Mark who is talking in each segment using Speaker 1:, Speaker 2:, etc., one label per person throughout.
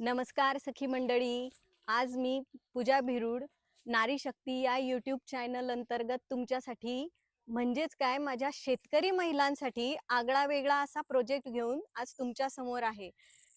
Speaker 1: नमस्कार सखी मंडळी. आज मी पूजा भिरूड नारी शक्ती या यूट्यूब चॅनल अंतर्गत तुमच्यासाठी म्हणजेच काय माझ्या शेतकरी महिलांसाठी आगळा वेगळा असा प्रोजेक्ट घेऊन आज तुमच्यासमोर आहे.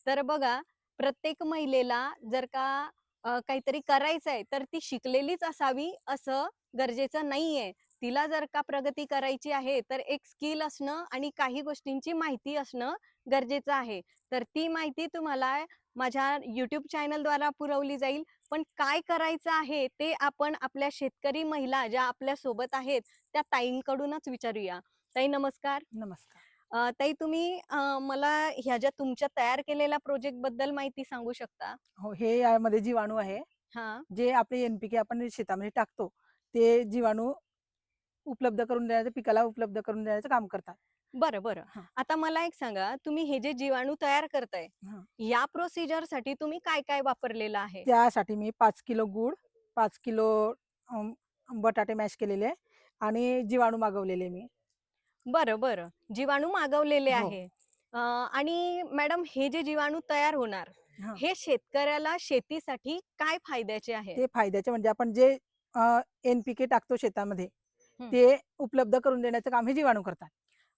Speaker 1: तर बघा प्रत्येक महिलेला जर का काहीतरी करायचं आहे तर ती शिकलेलीच असावी असं गरजेचं नाहीये. तिला जर का प्रगती करायची आहे तर एक स्किल असणं आणि काही गोष्टींची माहिती असणं गरजेचं आहे. तर ती माहिती तुम्हाला माझ्या युट्यूब चॅनलद्वारा पुरवली जाईल. पण काय करायचं आहे ते आपण आपल्या शेतकरी महिला ज्या आपल्यासोबत आहेत त्या ताईंकडूनच विचारूया. ताई नमस्कार.
Speaker 2: नमस्कार.
Speaker 1: ताई तुम्ही मला ह्या ज्या तुमच्या तयार केलेल्या प्रोजेक्टबद्दल माहिती सांगू शकता?
Speaker 2: हो हे यामध्ये जीवाणू आहे.
Speaker 1: हा.
Speaker 2: जे आपले एनपीके आपण शेतामध्ये टाकतो ते जीवाणू उपलब्ध करून देण्याचं पिकाला उपलब्ध करून देण्याचं काम करतात
Speaker 1: बरं बरं
Speaker 2: हा.
Speaker 1: आता मला एक सांगा तुम्ही हे जे जीवाणू तयार करताय
Speaker 2: हा.
Speaker 1: या प्रोसिजरसाठी तुम्ही काय काय वापरलेलं आहे
Speaker 2: त्यासाठी मी पाच किलो गुळ पाच किलो अम, बटाटे मॅश केलेले आणि जीवाणू मागवलेले मी
Speaker 1: बरं बरं जीवाणू मागवलेले
Speaker 2: हो.
Speaker 1: आहे अं, आणि मॅडम हे जे जीवाणू तयार होणार
Speaker 2: हा.
Speaker 1: हे शेतकऱ्याला शेतीसाठी काय फायद्याचे आहे
Speaker 2: ते फायद्याचे म्हणजे आपण जे एनपीके टाकतो शेतामध्ये. ते उपलब्ध करून देण्याचं काम हे जीवाणू करतात.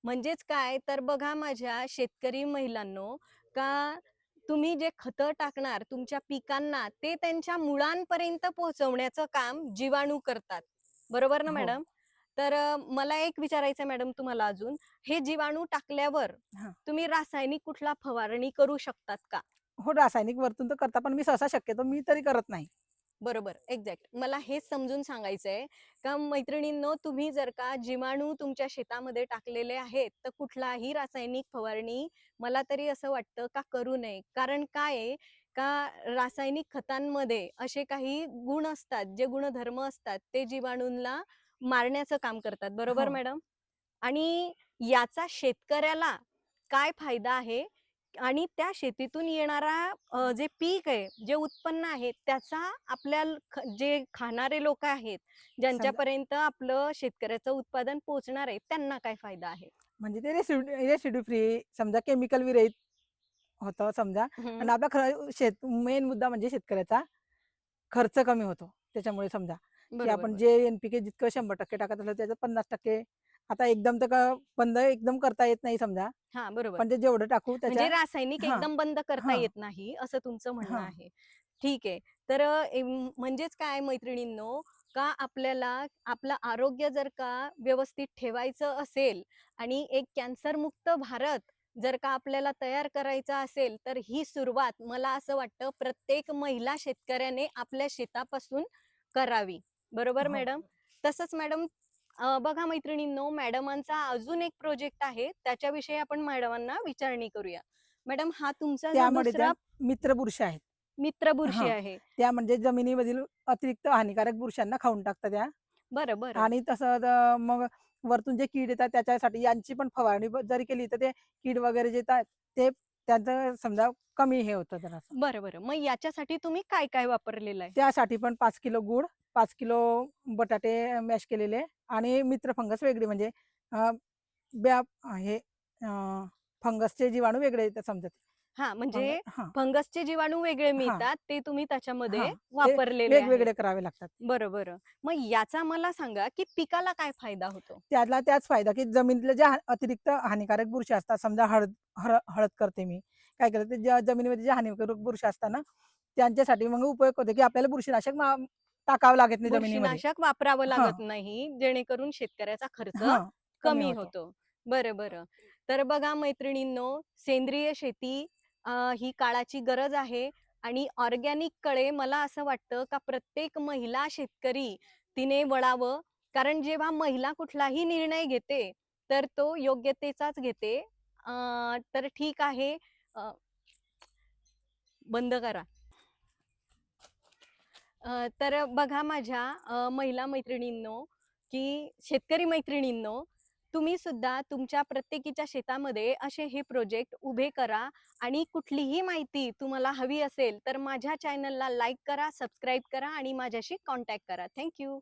Speaker 1: म्हणजेच काय? तर बघा माझ्या शेतकरी महिलांनो का तुम्ही जे खतं टाकणार तुमच्या पिकांना ते त्यांच्या मुळांपर्यंत पोहोचवण्याचं काम जीवाणू करतात. बरोबर ना
Speaker 2: हो.
Speaker 1: मॅडम? तर मला एक विचारायचं मॅडम तुम्हाला अजून. हे जीवाणू टाकल्यावर. तुम्ही रासायनिक कुठला फवारणी करू शकतात का?
Speaker 2: हो रासायनिक वरतून तर करता पण मी सहसा शक्यतो मी तरी करत नाही.
Speaker 1: बरोबर एक्झॅक्ट. मला हेच समजून सांगायचंय का मैत्रिणींनो तुम्ही जर का जीवाणू तुमच्या शेतामध्ये टाकलेले आहेत तर कुठलाही रासायनिक फवारणी मला तरी असं वाटतं का करू नये. कारण काय आहे का रासायनिक खतांमध्ये असे काही गुण असतात जे गुणधर्म असतात ते जीवाणूंना मारण्याचं काम करतात. बरोबर
Speaker 2: हो.
Speaker 1: मॅडम? आणि याचा शेतकऱ्याला काय फायदा आहे आणि त्या शेतीतून येणारा जे पीक आहे जे उत्पन्न आहे त्याचा आपल्या जे खाणारे लोक आहेत ज्यांच्यापर्यंत आपलं शेतकऱ्याचं उत्पादन पोहोचणार आहे त्यांना काय फायदा आहे?
Speaker 2: म्हणजे ते रेसिड्यू फ्री समजा केमिकल विरहित होतं समजा. आणि आपला खरं शेत मेन मुद्दा म्हणजे शेतकऱ्याचा खर्च कमी होतो त्याच्यामुळे समजा. की आपण. जे एनपीके जितकं शंभर टक्के टाकत असलं त्याच्यात पन्नास टक्के आता एकदम तर बंद एकदम करता येत नाही समजा
Speaker 1: हा बरोबर
Speaker 2: पण ते जेवढं टाकू
Speaker 1: म्हणजे रासायनिक एकदम बंद करता. येत नाही असं तुमचं म्हणणं. आहे ठीक आहे तर म्हणजेच काय मैत्रिणींनो का आपल्याला आपलं आरोग्य जर का व्यवस्थित ठेवायचं असेल आणि एक कॅन्सर मुक्त भारत जर का आपल्याला तयार करायचा असेल तर ही सुरुवात मला असं वाटतं प्रत्येक महिला शेतकऱ्याने आपल्या शेतापासून करावी बरोबर
Speaker 2: हो.
Speaker 1: मॅडम? तसंच मॅडम बघा मैत्रिणींनो मॅडमांचा अजून एक प्रोजेक्ट आहे त्याच्याविषयी आपण मॅडमांना विचारणी करूया. मॅडम हा तुमचा दुसरा
Speaker 2: मित्र बुरशी आहेत.
Speaker 1: मित्र बुरशी. आहे.
Speaker 2: त्या म्हणजे जमिनीमधील अतिरिक्त हानिकारक बुरशांना खाऊन टाकतात त्या.
Speaker 1: बरं बरं.
Speaker 2: आणि तसं मग वरतून जे कीड येतात त्याच्यासाठी यांची पण फवारणी जरी केली तर ते कीड वगैरे जे येतात ते त्यांचं समजा कमी हे होतं जरा
Speaker 1: बरं बरं. मग याच्यासाठी तुम्ही काय काय वापरलेलं आहे?
Speaker 2: त्यासाठी पण पाच किलो गुळ पाच किलो बटाटे मॅश केलेले आणि मित्र फंगस वेगळे. म्हणजे अं, ब्या हे अं, फंगसचे जीवाणू वेगळे येतात समजा ते.
Speaker 1: हा म्हणजे
Speaker 2: फंग- हा,
Speaker 1: फंगसचे जीवाणू वेगळे मिळतात ते तुम्ही त्याच्यामध्ये
Speaker 2: हा. ते
Speaker 1: वापरलेले आहेत.
Speaker 2: वेगवेगळे करावे लागतात
Speaker 1: बरं बरं मग याचा मला सांगा की पिकाला काय फायदा होतो
Speaker 2: त्यातला त्याच फायदा की जमिनीतल्या ज्या अतिरिक्त हानिकारक बुरशी असतात समजा हळद हळ- हळद करते मी काय करते ज्या जमिनीमध्ये ज्या हानिकारक बुरशी असतात ना त्यांच्यासाठी मग उपयोग होतो की आपल्याला बुरशीनाशक मा- टाकावं लागत नाही जमिनीमध्ये
Speaker 1: बुरशीनाशक वापरावं
Speaker 2: हा.
Speaker 1: लागत नाही जेणेकरून शेतकऱ्याचा खर्च
Speaker 2: हा,
Speaker 1: कमी
Speaker 2: होतो.
Speaker 1: बरं बरं तर बघा मैत्रिणींनो सेंद्रिय शेती ही काळाची गरज आहे आणि ऑर्गॅनिककडे मला असं वाटतं का प्रत्येक महिला शेतकरी तिने वळावं. कारण जेव्हा महिला कुठलाही निर्णय घेते तर तो योग्यतेचाच घेते. तर ठीक आहे. बंद करा. तर बघा माझ्या महिला मैत्रिणींनो की शेतकरी मैत्रिणींनो तुम्ही सुद्धा तुमच्या प्रत्येकीच्या शेतामध्ये असे हे प्रोजेक्ट उभे करा आणि कुठलीही माहिती तुम्हाला हवी असेल तर माझ्या चॅनलला लाईक करा सबस्क्राईब करा आणि माझ्याशी कॉन्टॅक्ट करा. थँक्यू